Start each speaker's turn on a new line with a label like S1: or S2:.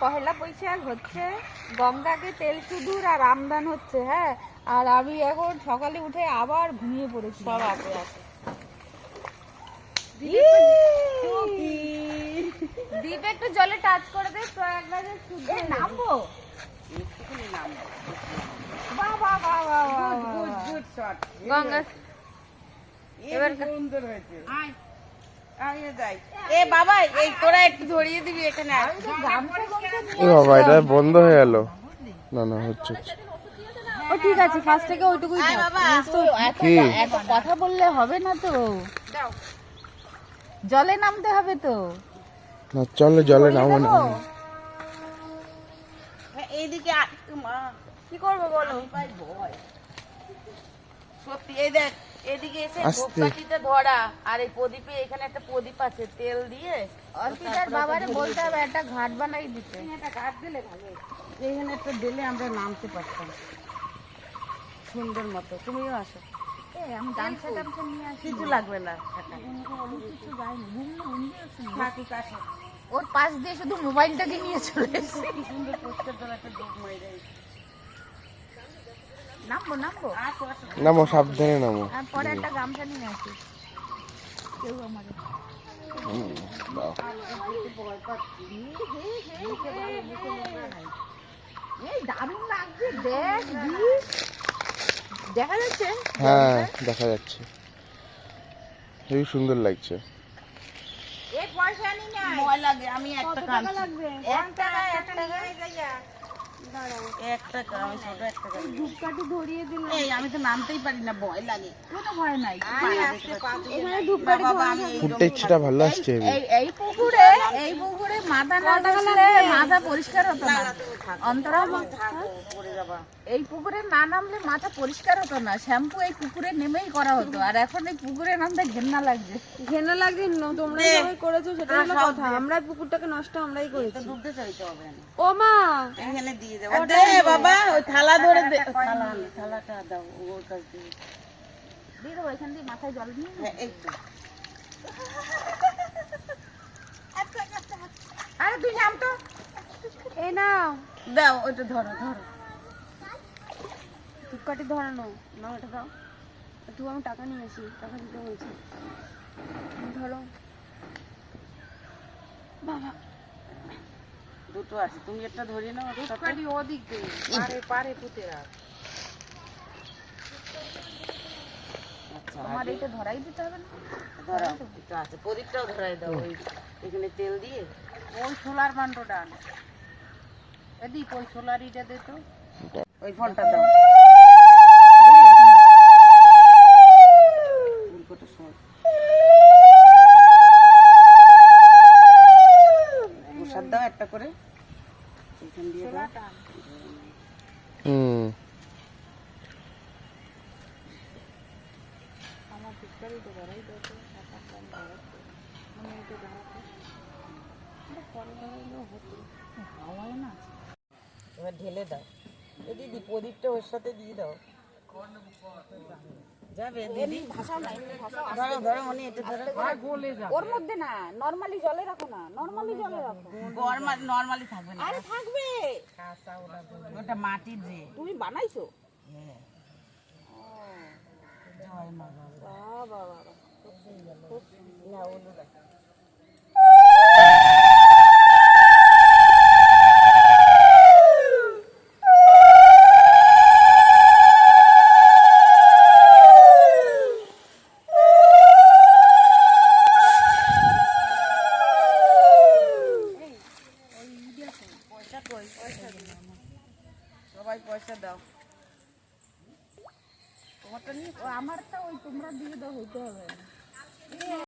S1: পহেলা বৈশাখ হচ্ছে গঙ্গাকে তেল সুদূর আর আমদান হচ্ছে হ্যাঁ আর আমি এখন সকালে উঠে আবার ঘুমিয়ে পড়েছি
S2: সব আছে আছে
S1: একটু জলে টাচ করে দে প্রয়াগরাজের শুদ্ধ নামবো গঙ্গা
S2: এবার সুন্দর হয়েছে এ বাবা এই তোরা একটু ধরিয়ে দিবি এখানে
S3: এ বাবা এটা বন্ধ হয়ে গেল। না না হচ্ছে
S1: ও ঠিক আছে ফার্স্ট থেকে ওইটুকুই
S3: কি?
S1: কথা বললে হবে না তো। জলে নামতে হবে তো।
S3: না চলে জলে নামো না।
S2: হ্যাঁ, এইদিকে।
S1: কি করব বলো?
S2: ভাই ভয় সত্যি এই দেখ এদিকে এসে। ধরা আর এই প্রদীপে এখানে একটা প্রদীপ আছে তেল দিয়ে।
S1: অর্পিতার বাবারে বলতে হবে একটা ঘাট বানাই দিতে।
S2: একটা কাঠ দিলে ভালো এখানে একটা দিলে আমরা নামতে পারতাম। সুন্দর মতো। তুমিও আসো।
S1: আমি গামছা টামছা নিয়ে আসি।
S2: কিছু লাগবে না।
S1: কিছু যায়নি ঘুমলে ঘুমলে আসুন
S2: থাকুক আসো
S1: ওর পাশ দিয়ে শুধু মোবাইলটাকে নিয়ে চলে এসেছে।
S2: কি সুন্দর পোস্টার তোলা একটা মেরে দেয়
S1: নামবো নামবো?
S3: নামো সাবধানে নামো।
S1: পরে একটা গামছা নিয়ে আসি। কেউ দারুণ লাগছে দেখ দেখা যাচ্ছে?
S3: হ্যাঁ দেখা যাচ্ছে। হেবি সুন্দর লাগছে।
S1: পয়সা নি না
S2: ভয় লাগে আমি একটা কাম
S1: লাগবে?
S2: এক টাকা। এক টাকা এক টাকা ছোট একটা
S1: ধূপকাঠি ধরিয়ে দিল
S2: এই আমি তো নামতেই পারি না ভয় লাগে।
S1: কোনো ভয় নাই
S2: এখানে ধূপকাঠি বাবা আমি এই
S3: ভালো আসছে।
S1: এই এই পুকুরে এই পুকুরে মাথা না মাথা পরিষ্কার হতো না। এই পুকুরে না নামলে মাথা পরিষ্কার হতো না। শ্যাম্পু এই পুকুরে নেমেই করা হতো। আর এখন এই পুকুরে নামতে ঘেন্না লাগছে।
S4: ঘেনা লাগে তোমরা সবাই করেছ সেটা হলো কথা। আমরা পুকুরটাকে নষ্ট আমরাই করেছি।
S2: ডুবতে চাইতে হবে
S4: ও মা!
S2: এখানে দিয়ে দেবো। দে বাবা ওই থালা ধরে দে। থালা থালাটা দাও ওর কাছ দিয়ে।
S1: দেবো এখান দিয়ে মাথায় জল নিয়ে
S2: হ্যাঁ একটু
S1: আরে তুই নাম তো
S4: এই নাও।
S2: দাও ওইটা ধরো ধরো।
S4: ধূপকাঠি ধরানো। নাও এটা দাও। একটু আমি টাকা টাকা দিতে বলছি। ধরো। বাবা।
S2: দুটো আছে তুমি একটা ধরিয়ে নাও
S1: ওদিক পারে পারে পুঁতে রাখ।
S2: আচ্ছা
S1: আমার এটা ধরাই দিতে হবে না?
S2: ধরাও একটু আছে প্রদীপটাও ধরাই দাও ওই এখানে তেল দিয়ে।
S1: ওই সোলার বান্ডটা আন এদিক ওই সোলার ইটা দে তো।
S2: ওই ফলটা দাও। দাও একটা করে। এখান দিয়ে দাও।
S3: হুম।
S2: এবার ঢেলে দাও। এ দিদি প্রদীপটা ওর সাথে দিয়ে দাও। যাবে দিদি। ধরো ধরো মনে এটা ধরো।
S1: ওর মধ্যে না নরমালি জলে রাখো না নরমালি জলে রাখো।
S2: নর্মালি থাকবে না।
S1: আরে থাকবে।
S2: ওটা মাটির যে।
S1: তুমি বানাইছো?
S2: হ্যাঁ। জয় মা বাবা।
S1: বাবা বাবা
S2: না, ওগুলো রাখ। সবাই পয়সা দাও। তোমারটা নিয়ে
S1: আমারটা ওই তোমরা দিয়ে দাও হইতে হবে।